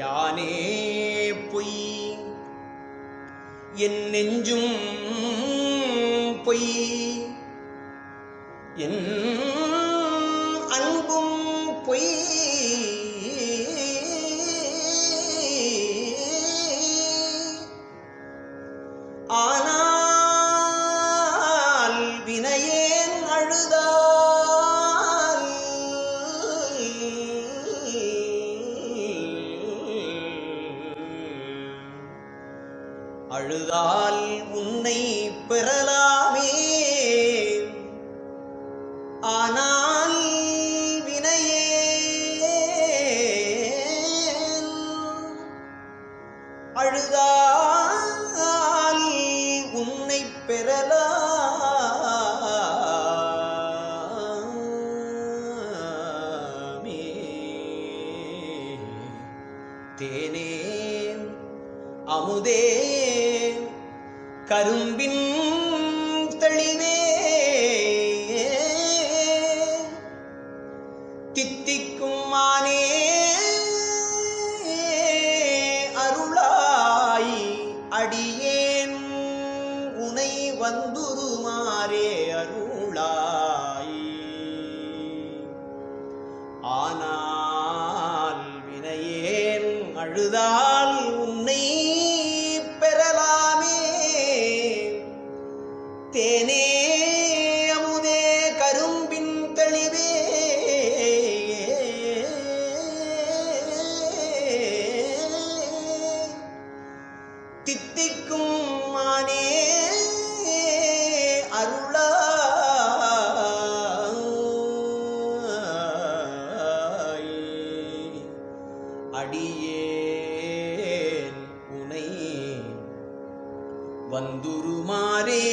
யானே பொய். என் நெஞ்சும் பொய். என் அன்பும் பொய். ஆன அழுதால் உன்னை பெறலாமே. ஆனால் வினையே அழுதால் உன்னை பெறலாமே. தேனே அமுதே கரும்பின் தெளிவே. தித்திக்கும் மானே அருளாய் அடியேன். உனை வந்துருமாறே அருளாய். ஆனால் வினையேன் அழுதால் உன்னை தித்திக்கும் மானே அருளாய். அடியேன் உனை வந்துருமாறே.